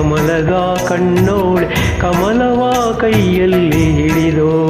ಕಮಲದ ಕಣ್ಣೋಳೆ ಕಮಲವ ಕೈಯಲ್ಲಿ ಹಿಡಿದೋಳೆ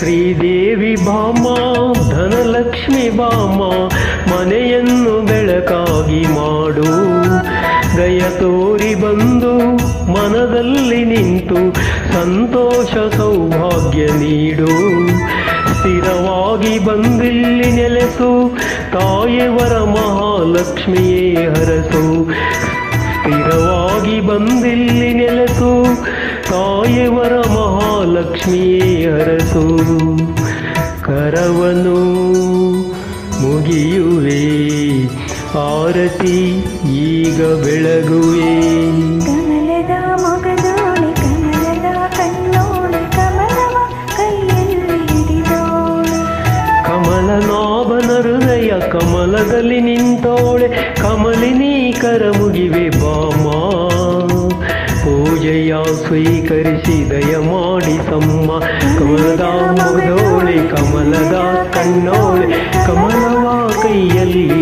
ಶ್ರೀದೇವಿ ಭಾಮ, ಧನಲಕ್ಷ್ಮಿ ಬಾಮ ಮನೆಯನ್ನು ಬೆಳಕಾಗಿ ಮಾಡು. ದಯ ತೋರಿ ಬಂದು ಮನದಲ್ಲಿ ನಿಂತು ಸಂತೋಷ ಸೌಭಾಗ್ಯ ನೀಡು. ಸ್ಥಿರವಾಗಿ ಬಂದಿಲ್ಲಿ ನೆಲೆಸು, ತಾಯಿವರ ಮಹಾಲಕ್ಷ್ಮಿಯೇ ಹರಸು. ಸ್ಥಿರವಾಗಿ ಬಂದಿಲ್ಲಿ ಮಹಾಲಕ್ಷ್ಮಿಯೇ ಅರಸು ಕರವನು ಮುಗಿಯುವೆ. ಆರತಿ ಈಗ ಬೆಳಗುವೆ. ಕಮಲದ ಮೊಗದೋಳೆ ಕಮಲದ ಕಣ್ಣೋಳೆ ಕಮಲವ ಕೈಯಲ್ಲಿ ಹಿಡಿದೋಳೆ ಕಮಲನಾಭನ ಹೃದಯ ಕಮಲದಲ್ಲಿ ನಿಂತೋಳೆ. ಕಮಲಿನಿ ಕರ ಮುಗಿವೆ ಬಾಮ. ಸ್ವೀಕರಿಸಿ ದಯ ಮಾಡಿ ತಮ್ಮ. ಕಮಲದ ಮುಗದೋಳೆ ಕಮಲದ ಕಣ್ಣೋಳೆ ಕಮಲವ ಕೈಯಲ್ಲಿ